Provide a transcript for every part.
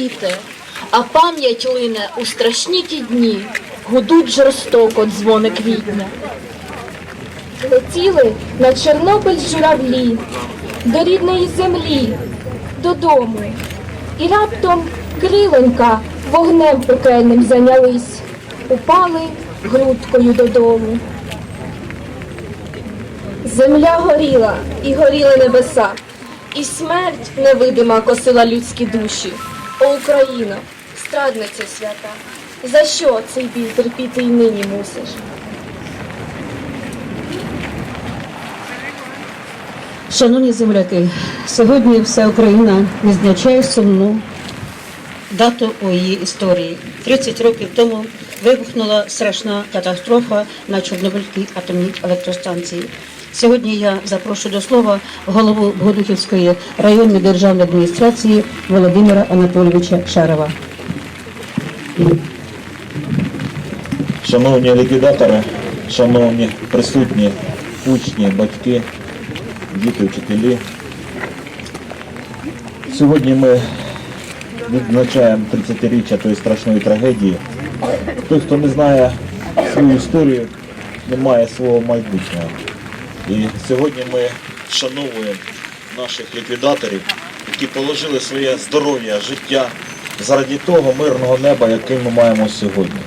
терпіти, а пам'ять лине у страшні ті дні, гудуть жорстоко дзвони квітня. Летіли на Чорнобиль журавлі, до рідної землі, додому. І раптом криленька вогнем пекельним зайнялись, упали грудкою додому. Земля горіла, і горіли небеса, і смерть невидима косила людські душі. О, Україно, страдниця свята, за що цей біль терпіти й нині мусиш? Шановні земляки, сьогодні вся Україна відзначає сумну дату у її історії. 30 років тому вибухнула страшна катастрофа на Чорнобильській атомній електростанції. Сьогодні я запрошую до слова голову Богодухівської районної державної адміністрації Володимира Анатолійовича Шарова. Шановні ліквідатори, шановні присутні, учні, батьки, діти, вчителі. Сьогодні ми відзначаємо 30-річчя тої страшної трагедії. Той, хто не знає свою історію, не має свого майбутнього. І сьогодні ми вшановуємо наших ліквідаторів, які положили своє здоров'я, життя заради того мирного неба, яке ми маємо сьогодні.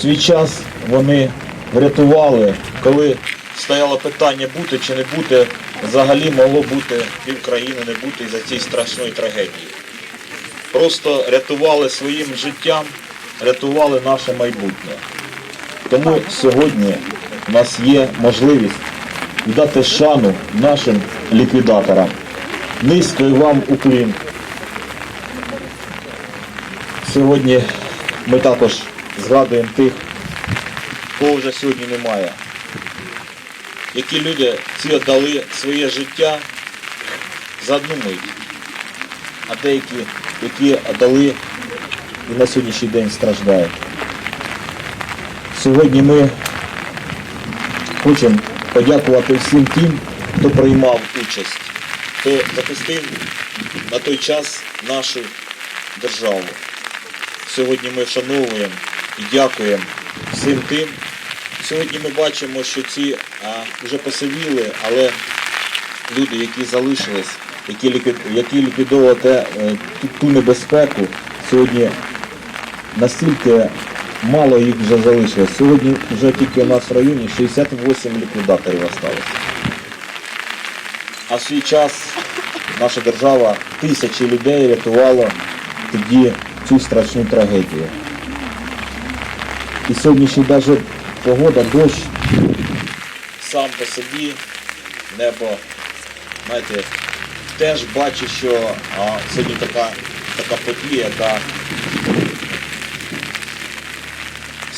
Свій час вони врятували, коли стояло питання бути чи не бути, взагалі могло бути пів країни не бути із-за цієї страшної трагедії. Просто рятували своїм життям, рятували наше майбутнє. Тому сьогодні у нас є можливість віддати шану нашим ліквідаторам. Низький вам уклін. Сьогодні ми також згадуємо тих, кого вже сьогодні немає. Які люди ці віддали своє життя за одну мить, а деякі, які віддали і на сьогоднішній день страждають. Сьогодні ми хочемо подякувати всім тим, хто приймав участь, хто захистив на той час нашу державу. Сьогодні ми вшановуємо і дякуємо всім тим. Сьогодні ми бачимо, що ці а, вже посивіли, але люди, які залишились, які, ліквід- які ліквідовували е, ту, ту небезпеку, сьогодні настільки мало їх вже залишилось. Сьогодні вже тільки у нас в районі 68 ліквідаторів залишилось. А в свій час наша держава тисячі людей рятувала тоді цю страшну трагедію. І сьогоднішня навіть погода, дощ сам по собі, небо, знаєте, теж бачу, що а, сьогодні така, така подія, яка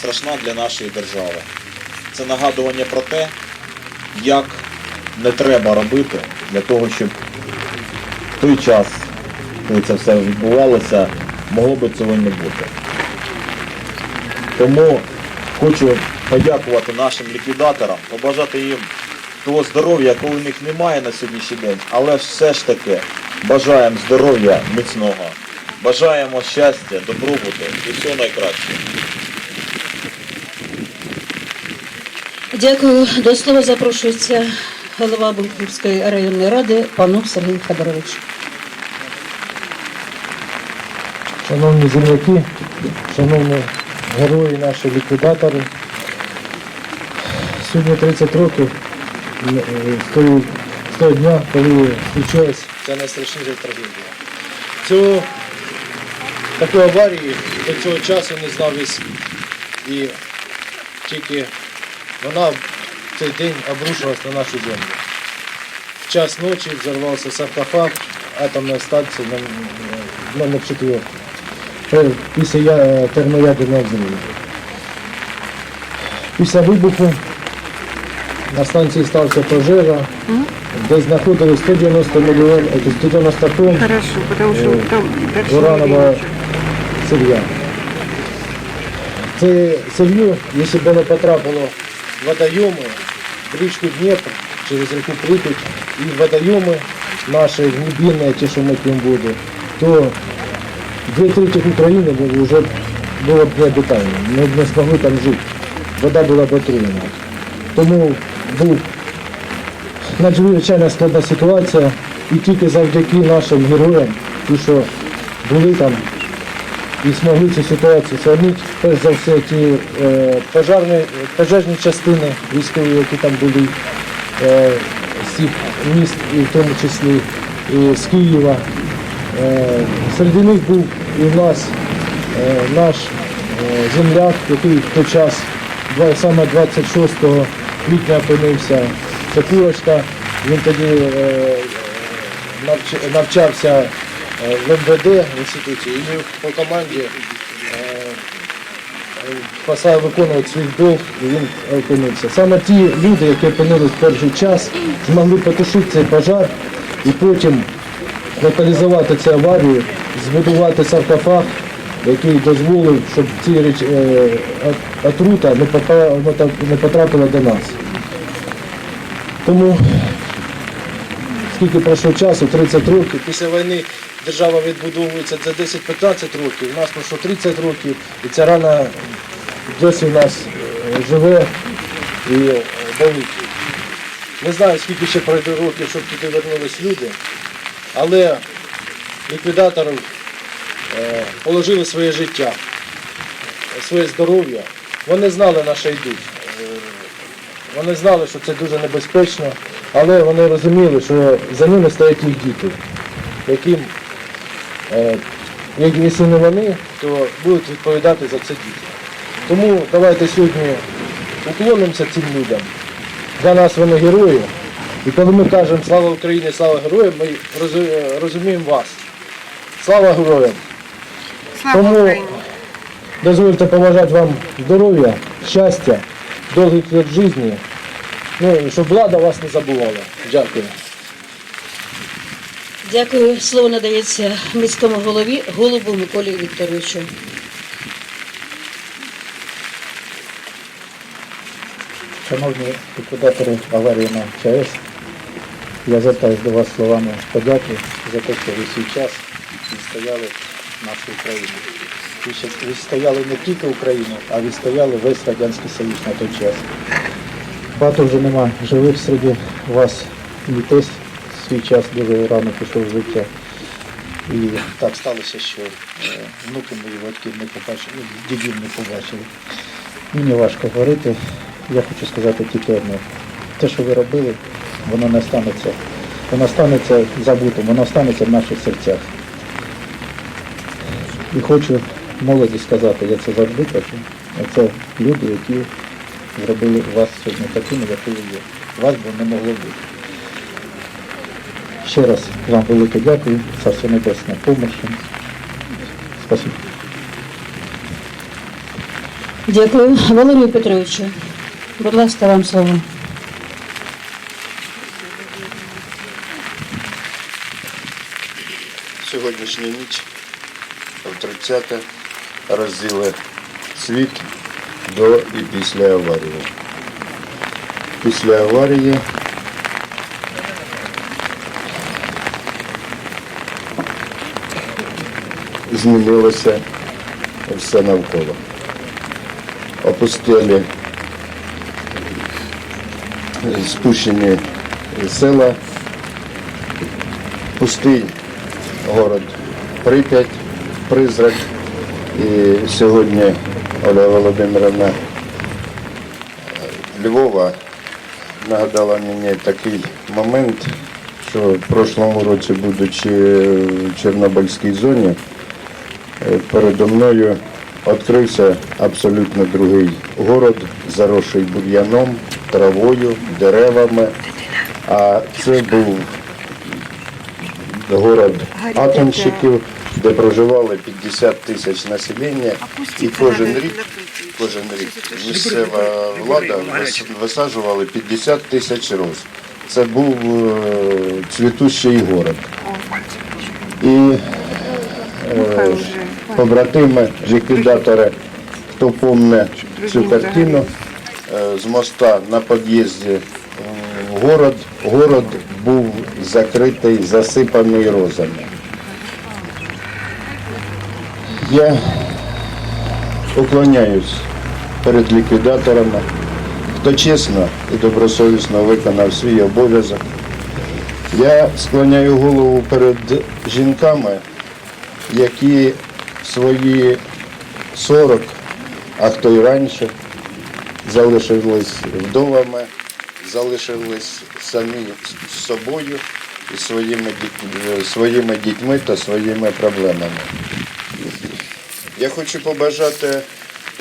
страшна для нашої держави. Це нагадування про те, як не треба робити для того, щоб в той час, коли це все відбувалося, могло би цього не бути. Тому хочу подякувати нашим ліквідаторам, побажати їм того здоров'я, якого у них немає на сьогоднішній день, але все ж таки бажаємо здоров'я міцного, бажаємо щастя, добробуту і всього найкращого. Дякую. До слова запрошується голова Богодухівської районної ради панов Сергій Федорович. Шановні земляки, шановні герої, наші ліквідатори. Сьогодні 30 років е, з того, з того дня, коли случилась ця найстрашніша трагедія. Цього такої аварії до цього часу не знав. І тільки вона в цей день обрушилась на нашу землю. В час ночі взорвався саркофаг атомної станції ном- номер 4 після термоядерного взриву. Після вибуху на станції стався пожежа, де знаходилось 190 мільйонів, 190 тонн уранова не сир'я. Це сир'ю, якщо б воно потрапило в водойоми, в річку Дніпр, через ріку Припять, і в водойоми наші глибинні, ті, що ми п'ємо воду, то дві треті України бу- вже було б необитаємо. Ми б не змогли там жити. Вода була б отруєна. Тому був надзвичайно складна ситуація. І тільки завдяки нашим героям, ті, що були там і змогли цю ситуацію змінити, перш за все ті е, пожарні, пожежні частини військові, які там були, е, з всіх міст, і в тому числі і з Києва. Е, серед них був і в нас е, наш е, земляк, який в той час, саме 26 квітня опинився, це Курочка. Він тоді е, навч- навчався в МВД в інституті, і по команді е, посадив виконувати свій долг, і він опинився. Саме ті люди, які опинились в перший час, змогли потушити цей пожар і потім локалізувати цю аварію, збудувати саркофаг, який дозволив, щоб ці реч... е, отрута не потрапила до нас. Тому скільки пройшло часу, 30 років. Після війни держава відбудовується за 10-15 років. У нас пройшло 30 років, і ця рана досі в нас е, живе і е, болить. Не знаю, скільки ще пройде років, щоб туди вернулись люди, але ліквідатори е, положили своє життя, своє здоров'я. Вони знали на що йдуть. Вони знали, що це дуже небезпечно, але вони розуміли, що за ними стоять їх діти, яким, як- якщо не вони, то будуть відповідати за це діти. Тому давайте сьогодні уклонимося цим людям. Для нас вони герої. І коли ми кажемо слава Україні, слава героям, ми е, розуміємо вас. Слава героям! Тому дозвольте побажати вам здоров'я, щастя, довгих лет житті, ну, щоб влада вас не забувала. Дякую. Дякую. Слово надається міському голові Голубу Миколі Вікторовичу. Шановні ліквідатори аварії на ЧАЕС, я звертаюся до вас словами подяки за те, що ви свій час відстояли нашу Україну. Ви відстояли не тільки Україну, а відстояли весь Радянський Союз на той час. Багато вже нема живих серед вас. Мій тесть в свій час дуже рано пішов в життя. І так сталося, що е, внуки мої батьків не побачили, дідів не побачили. Мені важко говорити. Я хочу сказати тільки одне. Те, що ви робили, воно не станеться. Воно станеться забутим, воно станеться в наших серцях. І хочу молоді сказати, я це завжди кажу. Це люди, які зробили вас сьогодні такими, які ви є. Вас би не могло бути. Ще раз вам велике дякую. Царство Небесне помощі. Спасибо. Дякую. Валерію Петровичу. Будь ласка, вам слово. Сьогоднішня ніч в 30 розділи світ до і після аварії. Після аварії змінилося все навколо. Опустили спущені села, пустий город Прип'ять, Призрак. І сьогодні Оля Володимировна Львова нагадала мені такий момент, що в прошлому році, будучи в Чорнобильській зоні, передо мною відкрився абсолютно другий город, заросший бур'яном, травою, деревами. А це був город атомщиків, де проживали 50 тисяч населення, і кожен рік, кожен рік місцева влада вис- висаджували 50 тисяч роз. Це був е, цвітущий город. І е, побратими, ліквідатори, хто помне цю картину, е, з моста на під'їзді в город, город був закритий, засипаний розами. Я уклоняюсь перед ліквідаторами, хто чесно і добросовісно виконав свій обов'язок. Я склоняю голову перед жінками, які свої 40, а хто й раніше, залишились вдовами, залишились самі з собою і своїми, дітьми, своїми дітьми та своїми проблемами. Я хочу побажати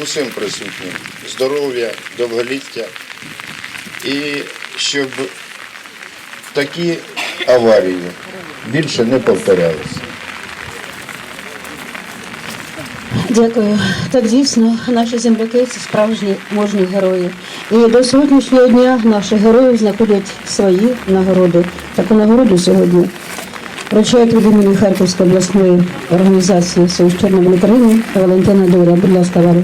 усім присутнім здоров'я, довголіття і щоб такі аварії більше не повторялися. Дякую. Так дійсно, наші земляки це справжні мужні герої. І до сьогоднішнього дня наші герої знаходять свої нагороди. Таку нагороду сьогодні вручають від імені Харківської обласної організації Союз Чорної України Валентина Дура. Будь ласка, Валя.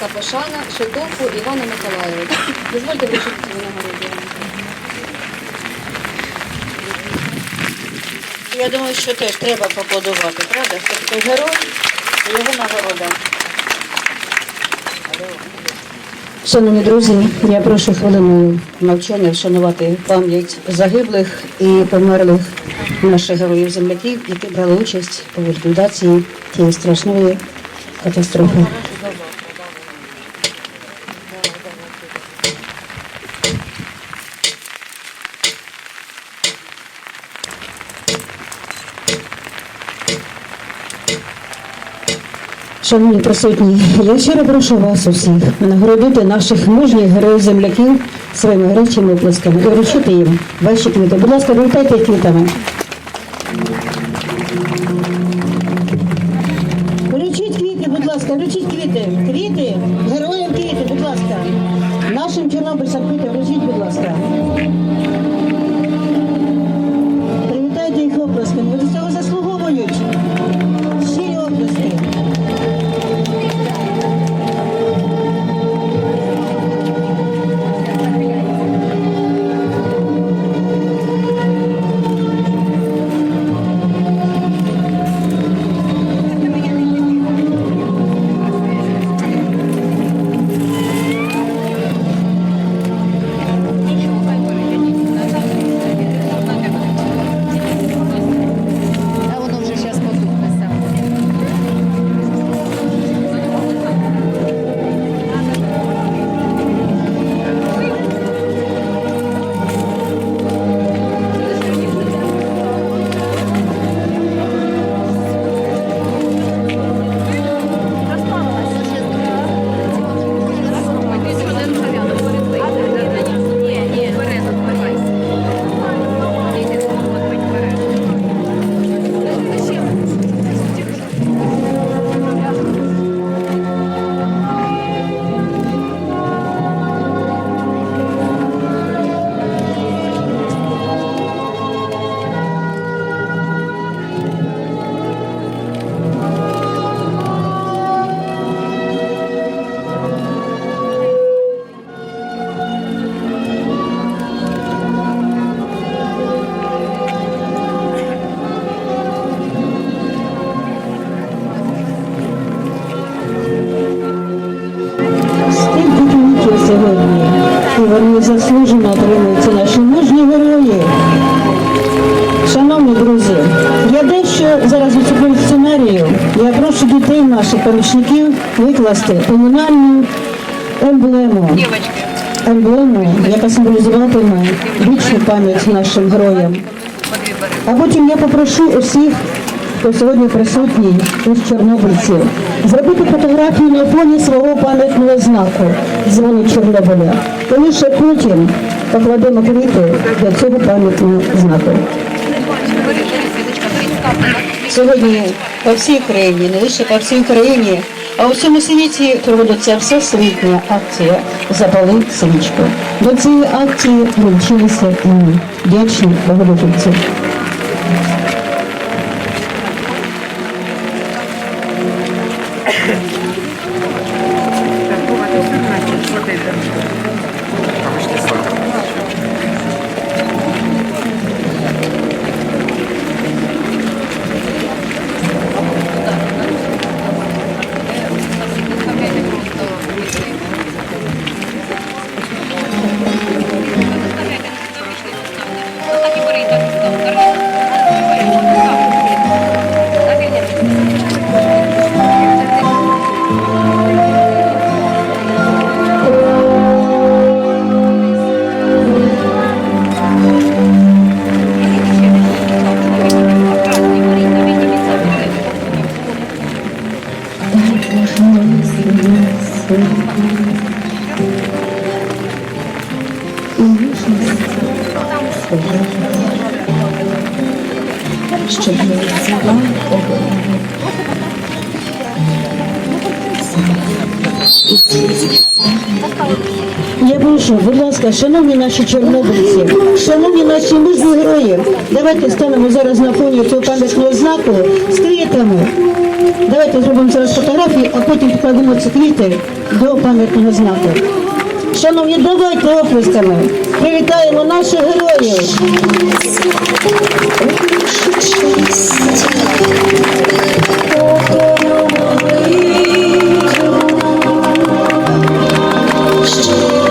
Чорнобильська пошана Шитовку Івана Миколайовича. Дозвольте вручити цю нагороду. Я думаю, що теж треба поаплодувати, правда? Це такий герой, і його нагорода. Шановні друзі, я прошу хвилиною навчання вшанувати пам'ять загиблих і померлих наших героїв-земляків, які брали участь у ліквідації тієї страшної катастрофи. Шановні присутні, я щиро прошу вас усіх нагородити наших мужніх героїв земляків своїми гарячими оплесками і вручити їм ваші квіти. Будь ласка, вітайте квітами. Наших помічників викласти комунальну емблему. Емблему, яка символізуватиме вічну пам'ять нашим героям. А потім я попрошу усіх, хто сьогодні присутній із чорнобильців, зробити фотографію на фоні свого пам'ятного знаку дзвону Чорнобиля. І лише потім покладемо квіти до цього пам'ятного знаку. Сьогодні по всій країні, не лише по всій країні, а у всьому світі проводиться всесвітня акція Запали свічку. До цієї акції долучилися і вдячні благодетельці. Прошу, будь ласка, шановні наші чорнобильці, шановні наші мужні герої, давайте станемо зараз на фоні цього пам'ятного знаку з квітами. Давайте зробимо зараз фотографії, а потім покладемо ці квіти до пам'ятного знаку. Шановні, давайте оплесками. Привітаємо наших героїв. Усі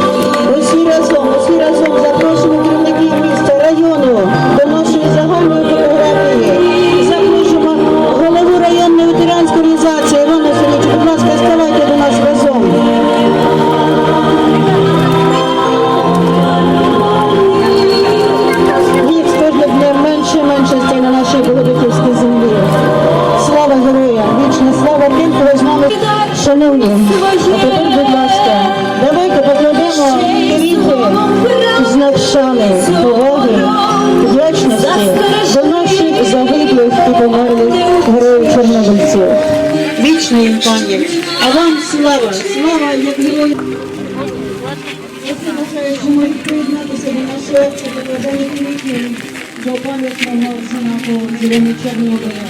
до пам'ятного знаку Зелені Чорнобиля.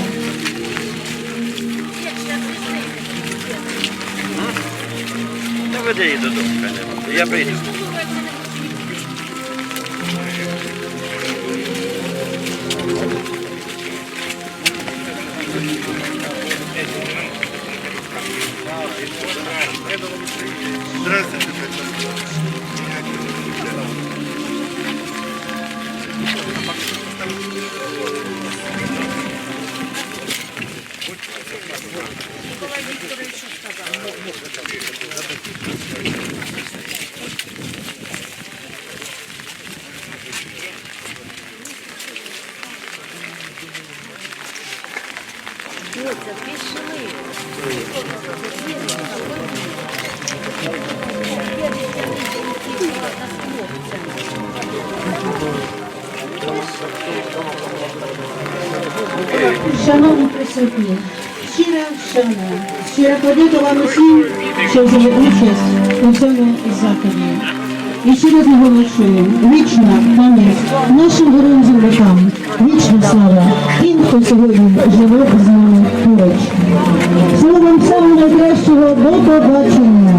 Доведи її додому, конечно. Я прийду. Шановні присутні, щира шана, щира подяка вам усім, що взяли участь у цьому заході. І ще раз наголошую, вічна пам'ять нашим героям землякам, вічна слава тим, хто сьогодні живе з нами поруч. Вам самого найкращого, до побачення.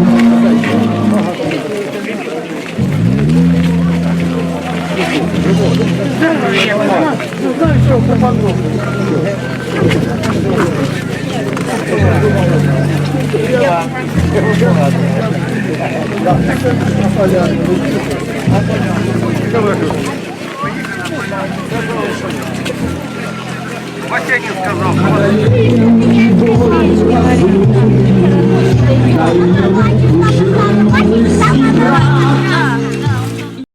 Васенин сказал. Васенин сказал.